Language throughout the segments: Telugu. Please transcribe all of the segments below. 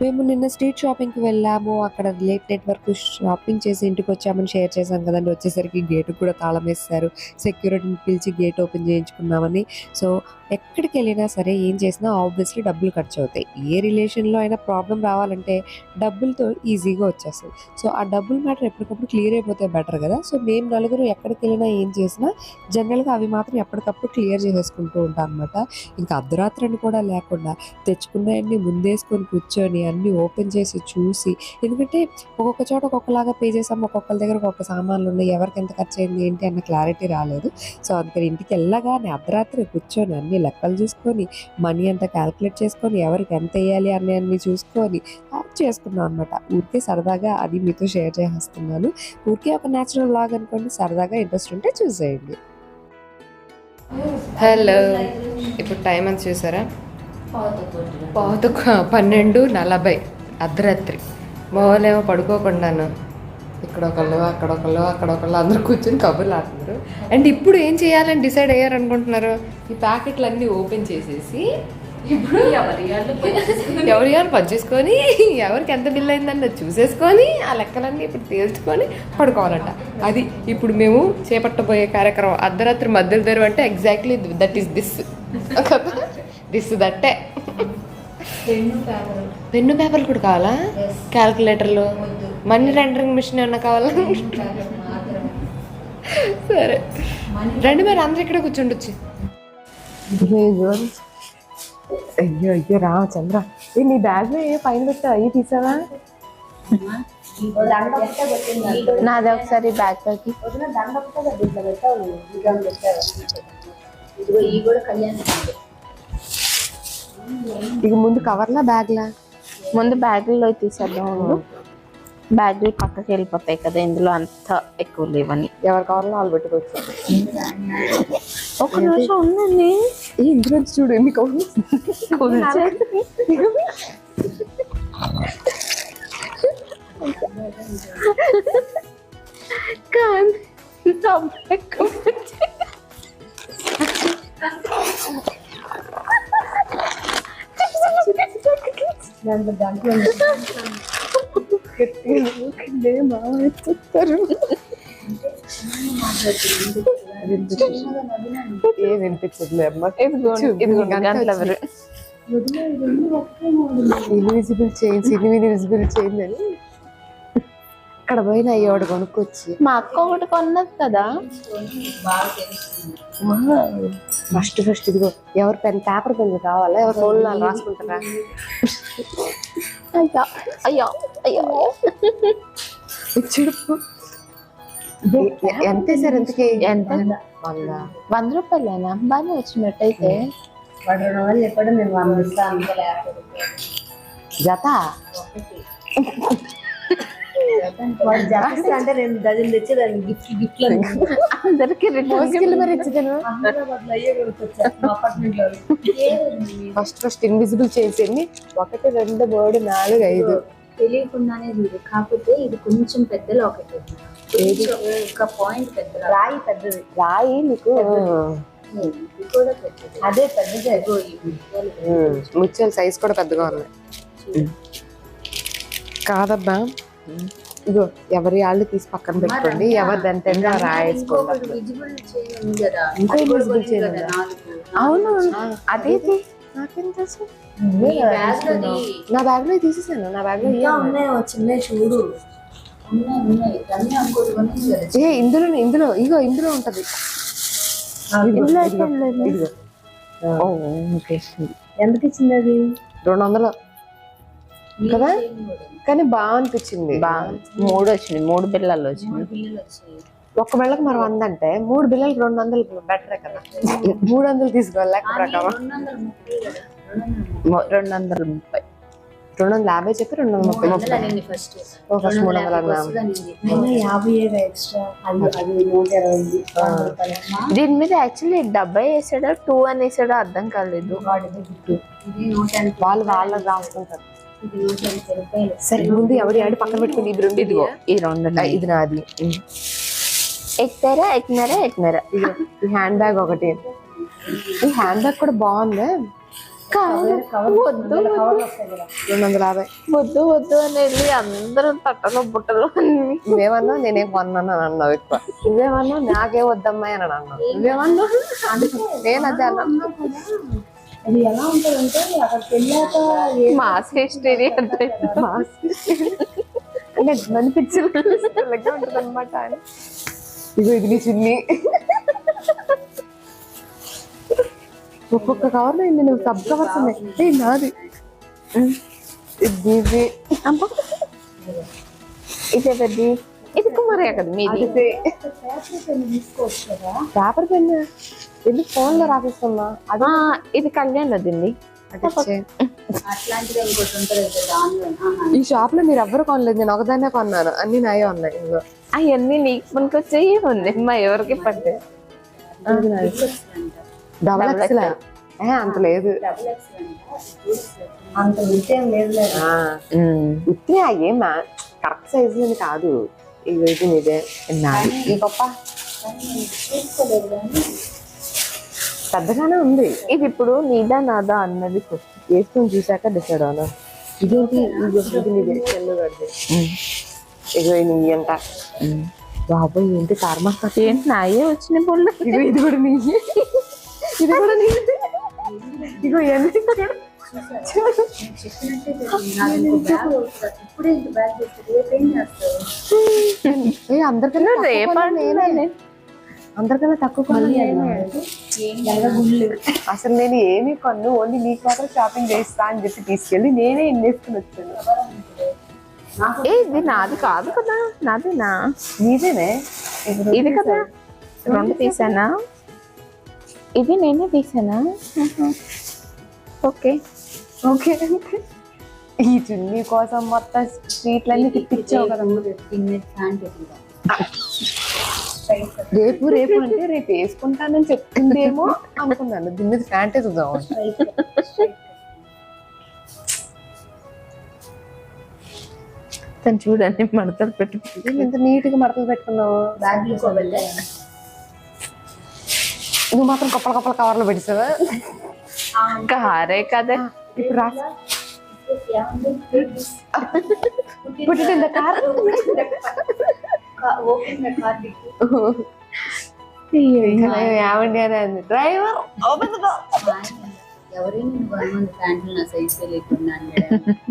మేము నిన్న స్ట్రీట్ షాపింగ్కి వెళ్ళాము. అక్కడ లేట్ నెట్వర్క్ షాపింగ్ చేసి ఇంటికి వచ్చామని షేర్ చేశాం కదండి. వచ్చేసరికి గేట్ కూడా తాళం వేస్తారు. సెక్యూరిటీని పిలిచి గేట్ ఓపెన్ చేయించుకున్నామని. సో ఎక్కడికి వెళ్ళినా సరే ఏం చేసినా ఆబ్వియస్లీ డబ్బులు ఖర్చు అవుతాయి. ఏ రిలేషన్లో అయినా ప్రాబ్లం రావాలంటే డబ్బులతో ఈజీగా వచ్చేస్తుంది సో ఆ డబ్బులు మ్యాటర్ ఎప్పటికప్పుడు క్లియర్ అయిపోతే బెటర్ కదా. సో మేము నలుగురు ఎక్కడికి వెళ్ళినా ఏం చేసినా జనరల్గా అవి మాత్రం ఎప్పటికప్పుడు క్లియర్ చేసేసుకుంటూ ఉంటాం అనమాట ఇంకా అర్ధరాత్రిని కూడా లేకుండా తెచ్చుకున్నవన్నీ ముందేసుకొని కూర్చొని అన్నీ ఓపెన్ చేసి చూసి ఎందుకంటే ఒక్కొక్క చోట ఒక్కొక్కలాగా పే చేసాం ఒక్కొక్కరి దగ్గర ఒక్కొక్క సామాన్లు ఉన్నాయి ఎవరికి ఎంత ఖర్చు అయింది ఏంటి అన్న క్లారిటీ రాలేదు. సో అందుకని ఇంటికి వెళ్ళగానే అర్ధరాత్రి కూర్చొని అన్ని లెక్కలు చూసుకొని మనీ అంతా క్యాలిక్యులేట్ చేసుకొని ఎవరికి ఎంత వేయాలి అన్ని అన్ని చూసుకొని చేసుకున్నాం అనమాట ఊరికే సరదాగా అది మీతో షేర్ చేసేస్తున్నాను ఊరికే ఒక న్యాచురల్ బ్లాగ్ అనుకోండి సరదాగా ఇంట్రెస్ట్ ఉంటే చూసేయండి. హలో ఇప్పుడు టైం అని చూసారా? పావుతు పన్నెండు నలభై అర్ధరాత్రి. మా వాళ్ళేమో పడుకోకుండాను ఇక్కడ ఒకళ్ళు అక్కడ ఒకళ్ళు అక్కడ ఒకళ్ళు అందరూ కూర్చొని కబుర్లు ఆడుతున్నారు. అండ్ ఇప్పుడు ఏం చేయాలని డిసైడ్ అయ్యారు అనుకుంటున్నారు ఈ ప్యాకెట్లు అన్నీ ఓపెన్ చేసేసి ఇప్పుడు ఎవరి ఎవరు పనిచేసుకొని ఎవరికి ఎంత బిల్ అయిందని చూసేసుకొని ఆ లెక్కలన్నీ ఇప్పుడు తేల్చుకొని పడుకోవాలంట. అది ఇప్పుడు మేము చేపట్టబోయే కార్యక్రమం అర్ధరాత్రి మధ్యలో అంటే exactly that is this this దట్టే pen పేపర్లు కూడా కావాలా? క్యాల్కులేటర్లు మనీ రెండరింగ్ మిషన్ ఏమన్నా కావాలా? సరే. రండి మరి అందరు ఇక్కడ కూర్చుండొచ్చు. అయ్యో అయ్యో రామచంద్ర ఏ నీ బ్యాగ్ ఏ పైన పెట్టా? అయ్యి తీసావా? నాది ఒకసారి బ్యాగ్ ప్యాక్ ఇక ముందు కవర్లా బ్యాగ్లా ముందు బ్యాగుల్లో తీసేద్దాం బ్యాగులు పక్కకి వెళ్ళిపోతాయి కదా ఇందులో అంత ఎక్కువ లేవని. ఎవరి కవర్లో వాళ్ళు పెట్టుకోవచ్చు. ఒక నిమిషం ఉందండి ఇందులో చూడు ఎన్ని కవర్లు కానీ దాంట్లో దాంట్లో ఏ వినిపించదులే అమ్మ ఇదిగోండి, ఇన్విజిబుల్ చేంజ్ ఇన్విజిబుల్ చేంజ్ అని అక్కడ పోయిన అయ్యోడు కొనుక్కొచ్చి. మా అక్క ఒకటి కొన్నది కదా. ఫస్ట్ ఫస్ట్ ఇదిగో ఎవరు పెన్ పేపర్ పెన్ కావాలా? ఎవరు ఫోన్ రాసుకుంటారా? అయ్యో అయ్యో అయ్యో. ఇచ్చుడు ఎంత సార్ ఎంతకి ఎంత? వంద. వంద రూపాయలేనా? బాగానే వచ్చినట్టయితే. జత? అంటే నేను డజన్ తెచ్చి దాన్ని గిఫ్ట్ గిఫ్ట్ అందరికి ఫస్ట్ ఫస్ట్ ఇన్విజిబుల్ ఎన్ని? ఒకటి రెండు మూడు నాలుగు ఐదు. తెలియకుండానే చూడు కాకపోతే ఇది కొంచెం పెద్ద లాకెట్ కొంచెం ఒక పాయింట్ పెద్ద రాయి పెద్దది. రాయి నీకు పెద్దది. అదే పెద్దది. ముత్యాలు ముత్యాల సైజ్ కూడా పెద్దగా ఉన్నాయి. కాదబ్బా. ఇగో ఎవరి వాళ్ళు తీసి పక్కన పెట్టుకోండి. ఎవరిది ఎంత ఎంత రాయేసుకోండి ఇంకో అది అవును అదేది నాకేం తెలుసు. నా బ్యాగ్లో తీసేసాను. నా బ్యాగ్లో చూడు. ఏ ఇందులో ఇందులో ఇగో ఇందులో ఉంటది. ఇందులో ఓకే. ఎంతకి ఇచ్చింది అది? రెండు వందలు. కదా? కానీ బాగా అనిపించింది బాగా మూడు వచ్చింది మూడు వచ్చింది పిల్లలు వచ్చాయి ఒక్క బిళ్ళకి మరి వంద అంటే మూడు బిళ్ళలకి రెండు వందలు బెటరే కదా. మూడు వందలు తీసుకోవాలి ప్రకారం రెండు వందల ముప్పై రెండు వందల ముప్పై. ముప్పై. యాభై చెప్పి రెండు వందల ముప్పై. First first. మూడు వందలు యాభై దీని మీద యాక్చువల్లీ డబ్బా వేసాడో టూ అని వేసాడో అర్థం కాలేదు. వాళ్ళు వాళ్ళకి రాసుకుంటారు. సరే ముందు ఎవడి ఆడి పక్కన పెట్టుకుని ఇది రెండు ఇదిగో. ఈ రెండు ఇది నాది. ఎక్తారా ఎక్కినారా ఎక్కినారా? ఈ హ్యాండ్ బ్యాగ్ ఒకటి. ఈ హ్యాండ్ బ్యాగ్ కూడా బాగుంది? వద్దు రెండు వందల యాభై. వద్దు వద్దు అని వెళ్ళి అందరూ తట్టలో బుట్టలు అన్ని. నువ్వేమన్నా? నేనేం కొన్నాను అని అన్నావు ఎక్కువ. నువ్వేమన్నా? నాకే వద్దమ్మాయి అని అన్నావు. నువ్వేమన్నా? నేను అదే అన్నా. అది ఎలా ఉంటుందంటే అక్కడికి వెళ్ళాక మాస్ హిస్టరీ అంటే అంటే మన పిక్చర్ ఉంటుంది అనమాట ఇగో ఇది నీ చున్ని. ఒక్కొక్క కవర్లో నేను సబ్ కవర్స్ ఉన్నాయి. నాది. ఇది ఇది. ఇది ఎవరిది ఇది. కుమారే కదా మీది? పేపర్ పెన్ తీసుకోవచ్చు కదా. పేపర్ పెన్ ఎందుకు ఫోన్లో రాసేస్తున్నా? అది ఇది కళ్యాణ్ ఆహా. ఈ షాప్లో మీరు ఎవ్వరు కొనలేదు నేను ఒకదాన్నే కొన్నాను. అన్ని నాయే ఉన్నాయి ఇందులో. అవన్నీ నీకు పనికొచ్చాయి ఉంది మా ఎవరికి పట్టే. ఇది నాది. డబల్ ఏ అంత లేదు. అంత ఇట్లే ఏం కరెక్ట్ సైజ్ కాదు. ఇది నీదే. ఇది నాది. ఈ గొప్ప పెద్దగానే ఉంది. ఇది ఇప్పుడు నీదా నాదా అన్నది. వేసుకొని చూసాక డిసైడ్ అవునా? ఇదేంటి? ఇది ఇగో ఇది నీ అంట. బాబాయ్ ఏంటి కార్మా ఏంటి నాయే వచ్చిన బొల్లు? ఇగో ఇది కూడా నీ. ఇది కూడా నీ. ఇగో ఎన్ని నేను చెప్పినట్టే జరిగింది. నాకు ఇంకో బ్యాగ్ వస్తుంది. ఇప్పుడే ఇంత బ్యాగ్ తెస్తుంది రేపేం చేస్తావు ఏ అందరికన్నా తక్కువ రేపు కొన్నా నేనే. అందరికన్నా తక్కువ అసలు నేను ఏమి కొన్ను ఓన్లీ నీకు మాత్రం షాపింగ్ చేస్తా అని చెప్పి తీసుకెళ్ళి నేనే ఎన్నేసుకుని వచ్చాను. ఏ ఇది నాది కాదు కదా నాదేనా? నీదేనే? ఇది కదా. రెండు తీసానా? ఇది నేనే తీసానా? ఓకే. ఓకే. ఈ చున్నీ కోసం మొత్తం స్ట్రీట్లన్నీ తిప్పించావు కదా. రేపు రేపు అంటే రేపు వేసుకుంటానని చెప్తుందేమో అనుకున్నాను. దీని మీద ఫ్యాంటే చూద్దాం తను చూడండి మడతలు పెట్టి ఇదేంటి ఇంత నీట్గా మడతలు పెట్టుకున్నావు? నువ్వు మాత్రం కప్పల కప్పల కవర్లో పెట్టావా కారే కదా. ఇప్పుడు రా. Put it in the car. Open the car ఏమండి అని. అంది డ్రైవర్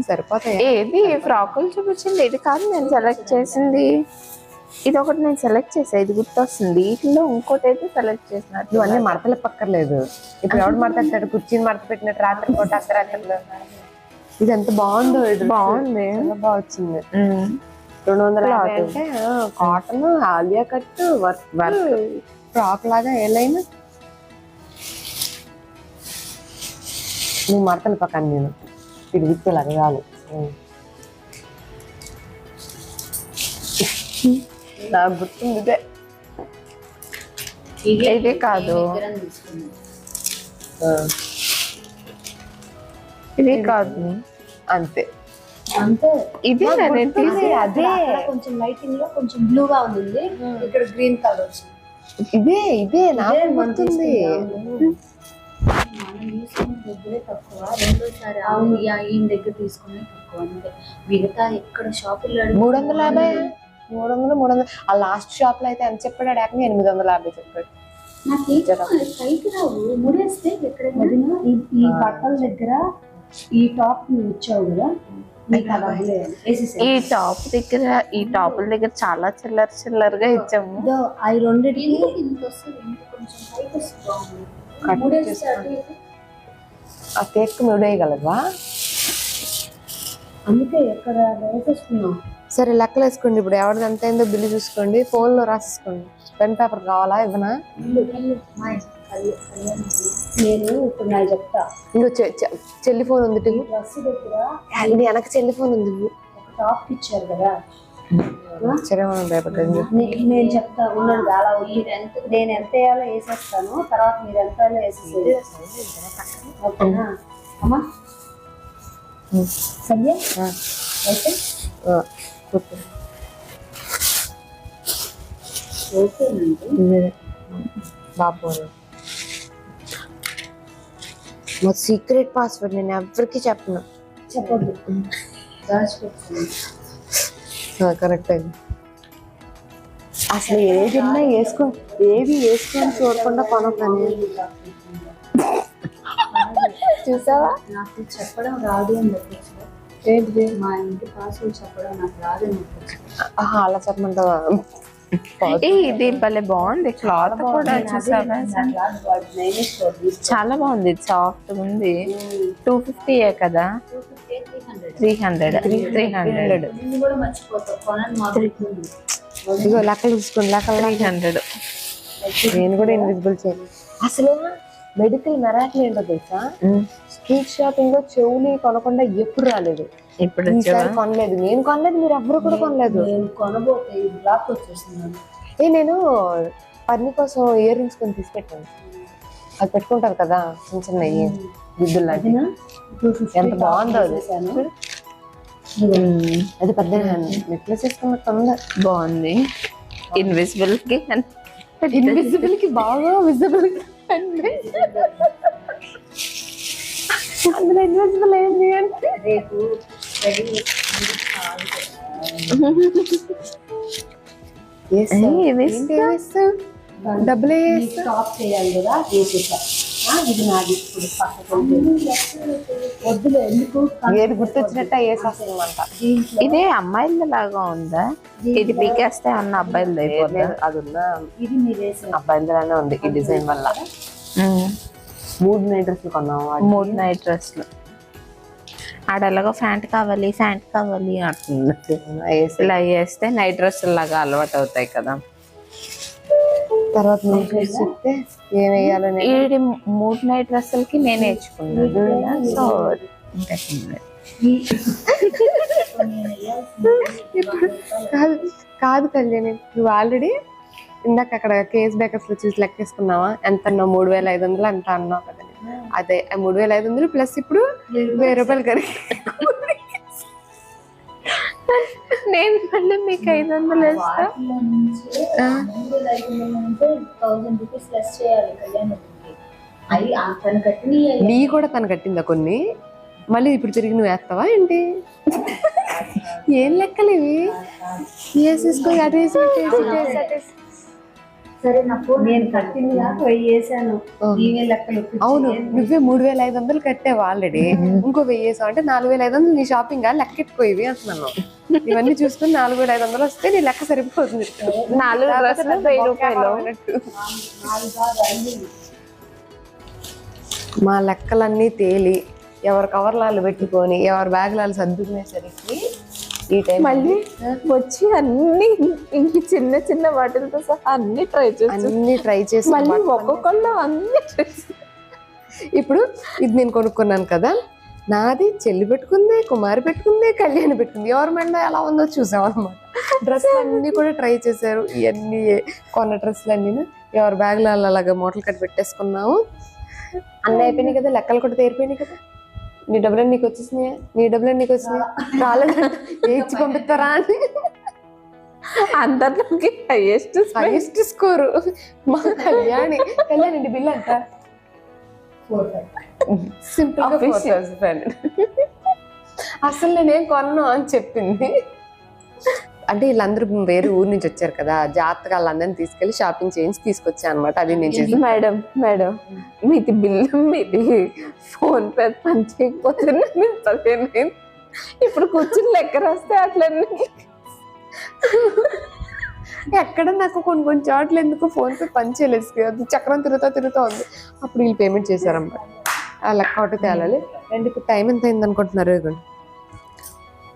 సరిపోతాయి? ఏది? ఫ్రాకులు చూపించింది. ఇది కాదు నేను సెలెక్ట్ చేసింది. ఇది ఒకటి నేను సెలెక్ట్ చేసా. ఇది గుర్తొస్తుంది. వీటిలో ఇంకోటి అయితే సెలెక్ట్ చేసినట్టు నువ్వు అన్ని మడతలు పక్కర్లేదు. ఇప్పుడు ఎవడు మడతాడు కుర్చీని మడత పెట్టినట్టు రాత్రి పూట అర్ధరాత్రిలో ఇది ఎంత బాగుందో ఇది. బాగుంది. చాలా బాగా వచ్చింది. రెండు వందల యాభై. అంటే cotton Alia cut work work frock లాగా ఏ లైన్? నువ్వు మడతలు పక్కన నేను. ఇది విప్పేలాగా చాలు. నాకు గుర్తుంది ఇదే. కాదు. ఆ, ఇది కాదు. అంతే. అంతే ఇది అదే. కొంచెం లైటింగ్లో కొంచెం బ్లూ గా ఉంది ఇక్కడ గ్రీన్ కలర్ వచ్చింది ఇదే ఇదే నాకు గుర్తుంది. మనం తీసుకున్న దగ్గరే తక్కువ. రెండోసారి అవును. ఈయన దగ్గర తీసుకునే తక్కువ అంతే. మిగతా ఎక్కడ షాపుల్లో మూడు వందల యాభై? మూడు వందలు మూడు వందలు. ఆ లాస్ట్ షాప్లో అయితే ఎంత చెప్పాడు ఏకంగా ఎనిమిది వందల యాభై చెప్పాడు. నాకు? పైకి రావు. ముడేస్తే ఎక్కడైనా ఈ ఈ బట్టల దగ్గర ఈ టాప్ నువ్వు ఇచ్చావు కదా. ఈ టాప్ దగ్గర ఈ టాపుల దగ్గర చాలా చిల్లర చిల్లరగా ఇచ్చాము. అవి రెండింటికి. ఆ కేక్ నువ్వేయగలవా అందుకే ఎక్కడ వేసేసుకున్నాం సరే లెక్కలు వేసుకోండి ఇప్పుడు. ఎవరిది ఎంత అయిందో బిల్లు చూసుకోండి. ఫోన్లో రాసేసుకోండి. పెన్ పేపర్ కావాలా ఇవ్వనా నేను ఇప్పుడు నాకు చెప్తా. ఇంకో చెల్లి ఫోన్ ఉంది. డ్రెస్ దగ్గర వెనక చెల్లి ఫోన్ ఉంది టాప్ ఇచ్చారు కదా. సరే మనం రేపటి నేను చెప్తా ఉన్నాను అలా ఉంది నేను ఎంత వేయాలో వేసేస్తాను. తర్వాత మీరు ఎంత వేయాలో వేసేసేది ఓకేనా? అమ్మా. సంధ్య. అయితే. ఓకేనండి. బాబు మా సీక్రెట్ పాస్వర్డ్ నేను ఎవరికి చెప్పను. చెప్పొద్దు. కరెక్ట్ అసలు ఏదిన్నా వేసుకో ఏవి వేసుకొని చూడకుండా కొనకని చూసావా? నాకు చెప్పడం రాదు అని చెప్పచ్చు. మా ఇంటి పాస్వర్డ్ చెప్పడం నాకు రాదు అని చెప్పచ్చు. ఆహా, అలా చెప్పమంటావా? ఇది భలే బాగుంది. క్లాత్ కూడా చూసావా? చాలా బాగుంది. సాఫ్ట్ ఉంది. టూ ఫిఫ్టీయే కదా? త్రీ హండ్రెడ్ త్రీ హండ్రెడ్ ఇగో లెక్కలు చూసుకోండి లెక్కలు త్రీ హండ్రెడ్ నేను కూడా ఇన్విజిబుల్ చేయాలి అసలు మెడికల్ మెరాకిల్ ఏంటో తెలుసా? స్ట్రీట్ షాపింగ్లో చెవులు కొనకుండా ఎప్పుడు రాలేదు. ఇప్పుడు ఈసారి కొనలేదు. నేను కొనలేదు మీరు ఎవ్వరు కూడా కొనలేదు. నేను కొనబోతే బ్లాక్ ఏ నేను పన్ని కోసం ఇయర్ రింగ్స్ కొని తీసి పెట్టాను అది పెట్టుకుంటారు కదా చిన్న చిన్న గిద్దులు లాంటి ఎంత బాగుందో అది. అది పెద్ద నెక్లెస్ వేసుకున్నట్టు ఉంది. బాగుంది. ఇన్విజిబుల్కి ఇన్విజిబుల్కి బాగా విజిబుల్ అందులో ఇన్విజిబుల్ ఏంటి అంటే రేపు రెడీ వేస్తావు. ఏయ్, ఏంటి? వేస్తా. వేస్తావు? డబ్బులే స్టాప్ చేయాలి కదా వేసేసా ఆ, ఇది నాది ఇప్పుడు పక్కకు వద్దులే ఎందుకు? ఏది గుర్తొచ్చినట్టు వేసేస్తామంట దీంట్లో ఇదే అమ్మాయిల లాగా ఉందా ఇది పీకేస్తే అన్న అయిపోద్దా? అది ఉన్న ఇది మీరు ఉంది ఈ డిజైన్ వల్ల. మూడు నైట్ డ్రెస్లు కొన్నాము. మూడు నైట్ డ్రెస్లు ఆడలాగా ఫ్యాంట్ కావాలి ఫ్యాంట్ కావాలి అంటున్నట్టు ఇలా వేస్తే నైట్ డ్రెస్ లాగా అలవాటు అవుతాయి కదా. తర్వాత చెప్తే ఏం ఈ మూడు నైట్ డ్రెస్సులకి నేను నేర్చుకున్నాను సో కాదు కాదు కళ్యాణి నువ్వు ఆల్రెడీ ఇందాక అక్కడ కేస్ బేకర్స్లో చూసి లెక్కేసుకున్నావా? ఎంత అన్నావు? మూడు వేల ఐదు వందలు అంట అన్నావు కదా. అదే మూడు వేల ఐదు వందలు ప్లస్ ఇప్పుడు వెయ్యి రూపాయలు. కరిగి నేను మళ్ళీ మీకు ఐదు వందలు వేస్తా. నీ కూడా తను కట్టిందా కొన్ని? మళ్ళీ ఇప్పుడు తిరిగి నువ్వు వేస్తావా ఏంటి? ఏం లెక్కలు ఇవి? వేసేసుకో అటు వేసి సరే నా ఫోన్ నేను కట్టింది నాకు? వెయ్యి వేసాను. ఈవే లెక్కలు అవును నువ్వే మూడు వేల ఐదు వందలు కట్టావు ఆల్రెడీ ఇంకో వెయ్యి వేసావు అంటే నాలుగు వేల ఐదు వందలు నీ షాపింగ్ లెక్కెట్టుకో ఇవి అంటున్నాను. ఇవన్నీ చూసుకుని నాలుగు వేల ఐదు వందలు వస్తే నీ లెక్క సరిపోతుంది. నాలుగు వెయ్యి రూపాయలు. మా లెక్కలన్నీ తేలి ఎవరి కవర్లాలు పెట్టుకొని ఎవరి బ్యాగులాలు సర్దుకునేసరికి ఈ టైం మళ్ళీ వచ్చి అన్ని ఇంక చిన్న చిన్న వాటిలతో సహా అన్ని ట్రై చేస్తాను అన్ని ట్రై చేసి మళ్ళీ ఒక్కొక్కళ్ళు అన్ని చేస్తాను. ఇప్పుడు ఇది నేను కొనుక్కున్నాను కదా. నాది చెల్లి పెట్టుకుంది కుమారి పెట్టుకుంది కళ్యాణి పెట్టుకుంది. ఎవరి మెండ ఎలా ఉందో చూసాం అనమాట డ్రెస్సులు అన్ని కూడా ట్రై చేశారు. ఇవన్నీ కొన్న డ్రెస్సులు అన్ని ఎవరి బ్యాగ్లో అలాగా మూటలు కట్టి పెట్టేసుకున్నాము. అన్నీ అయిపోయినాయి కదా లెక్కలు కూడా తీరిపోయినాయి కదా. నీ డబ్బులు నీకు వచ్చేసినాయి నీ డబ్బులు నీకు వచ్చినాయి రాలేదు. ఏ ఇచ్చి పంపిస్తారా అని. అందరిలోకి హైయెస్ట్ హైయెస్ట్ స్కోరు మా కళ్యాణి. కళ్యాణి బిల్ అంట సింపుల్గా Official. 4,000. అసలు నేనేం కొన్నా అని చెప్పింది. అంటే వీళ్ళందరూ వేరే ఊరు నుంచి వచ్చారు కదా జాగ్రత్తగా వాళ్ళందరినీ తీసుకెళ్ళి షాపింగ్ చేయించి తీసుకొచ్చా అనమాట అది నేను చేసి మేడం మేడం మీది బిల్లు మీది ఫోన్ పే పని చేయకపోతే. ఇప్పుడు కూర్చుని లెక్క రాస్తే అట్లన్నీ ఎక్కడ నాకు కొన్ని కొన్ని చోట్ల ఎందుకు ఫోన్ పే పని చేయలేదు అది చక్రం తిరుగుతా తిరుగుతా ఉంది. అప్పుడు వీళ్ళు పేమెంట్ చేశారన్నమాట. ఆ లెక్క ఒకటి తేలాలి. అండ్ ఇప్పుడు టైం ఎంత అయింది అనుకుంటున్నారు? ఇదిగోండి.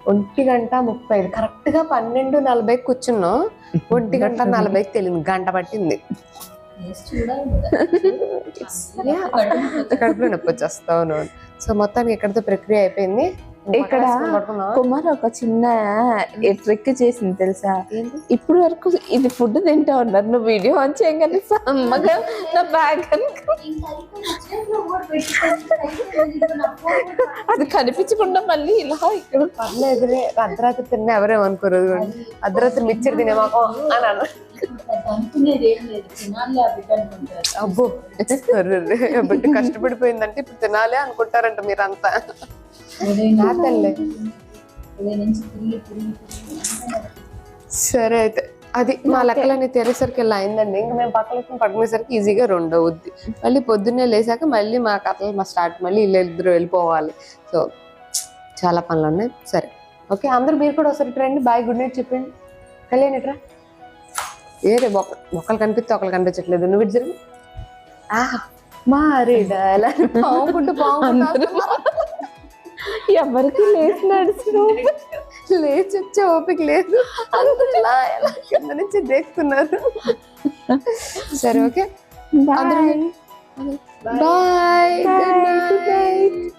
ఒంటి గంట ముప్పై ఐదు. కరెక్ట్గా పన్నెండు నలభైకి కూర్చున్నాం. ఒంటి గంట నలభైకి తెలియదు గంట పట్టింది. కడుపులో నొప్పి వచ్చేస్తా ఉన్నాను సో మొత్తానికి ఎక్కడితో ప్రక్రియ అయిపోయింది. ఇక్కడ కుమార్ ఒక చిన్న ట్రిక్ చేసింది తెలుసా? ఇప్పుడు వరకు ఇది ఫుడ్ తింటా ఉన్నారు నువ్వు వీడియో ఆన్ చేయగానే సమ్మగా నా బ్యాగ్ అది కనిపించకుండా మళ్ళీ ఇలా ఇక్కడ పర్లేదులే అర్ధరాత్రి తిన్న ఎవరేమనుకోరు అర్ధరాత్రి మిక్చర్ తినే మాకు అని అన్న. అబ్బో కష్టపడిపోయిందంటే ఇప్పుడు తినాలి అనుకుంటారంట మీరంతా. నా తల్లే సరే అయితే. అది మా లెక్కలన్నీ తెరేసరికి ఇలా అయిందండి. ఇంకా మేము పక్కన పడుకునేసరికి ఈజీగా రెండు అవుద్ది. మళ్ళీ పొద్దున్నే లేసాక మళ్ళీ మా కథలు మా స్టార్ట్ మళ్ళీ ఇల్లు ఇద్దరు వెళ్ళిపోవాలి. సో చాలా పనులు ఉన్నాయి. సరే. ఓకే అందరూ మీరు కూడా ఒకసారి రండి. బాయ్ గుడ్ నైట్ చెప్పండి. కళ్యాణ్ ఇట్రా ఏరే ఒక్క ఒకళ్ళు కనిపిస్తే ఒకళ్ళు కనిపించట్లేదు. నువ్వు ఇటు జరిగి. మారేడా ఎలా పావుకుంటూ పావుకుంటూ ఎవరికి లేచి నడిచిన లేచి వచ్చే ఓపిక లేదు అందరూ ఇలా ఎలా కింద నుంచి దేక్కుతున్నారు సరే okay bye bye good night